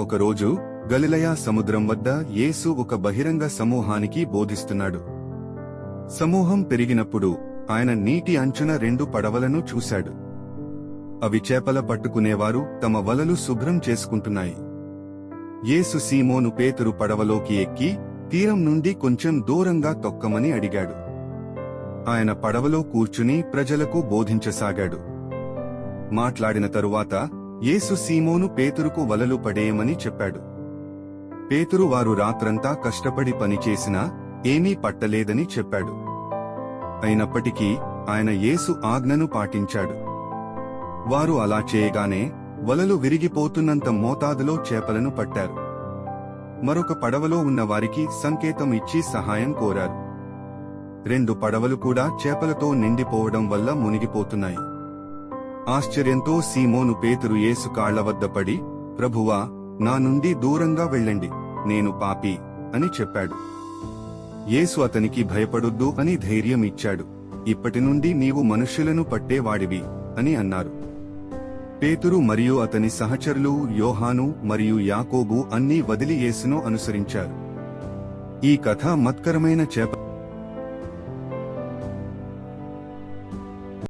ఒకరోజు గలిలయా సముద్రం వద్ద యేసు ఒక బహిరంగ సమూహానికి బోధిస్తున్నాడు. సమూహం పెరిగినప్పుడు ఆయన నీటి అంచున రెండు పడవలను చూశాడు. అవి చేపల పట్టుకునేవారు తమ వలలు శుభ్రం చేసుకుంటున్నాయి. యేసు సీమోను పేతురు పడవలోకి ఎక్కి తీరం నుండి కొంచెం దూరంగా తొక్కమని అడిగాడు. ఆయన పడవలో కూర్చుని ప్రజలకు బోధించసాగాడు. మాట్లాడిన తరువాత యేసు సీమోను పేతురుకు వలలు పడేయమని చెప్పాడు. పేతురు వారు రాత్రంతా కష్టపడి పనిచేసినా ఏమీ పట్టలేదని చెప్పాడు. అయినప్పటికీ ఆయన యేసు ఆజ్ఞను పాటించాడు. వారు అలా చేయగానే వలలు విరిగిపోతున్నంత మోతాదులో చేపలను పట్టారు. మరొక పడవలో ఉన్న వారికి సంకేతం ఇచ్చి సహాయం కోరారు. రెండు పడవలు కూడా చేపలతో నిండిపోవడం వల్ల మునిగిపోతున్నాయి. ఆశ్చర్యంతో సీమోను పేతురు యేసు కాళ్ళ వద్ద పడి ప్రభువా నా నుండి దూరంగా వెళ్ళండి నేను పాపి అని చెప్పాడు. యేసు అతనికి భయపడొద్దు అని ధైర్యం ఇచ్చాడు. ఇప్పటి నుండి నీవు మనుష్యులను పట్టేవాడివి అని అన్నారు. పేతురు మరియు అతని సహచరులు యోహాను మరియు యాకోబు అన్నీ వదిలి యేసును అనుసరించారు. ఈ కథ మత్కరమైన చేప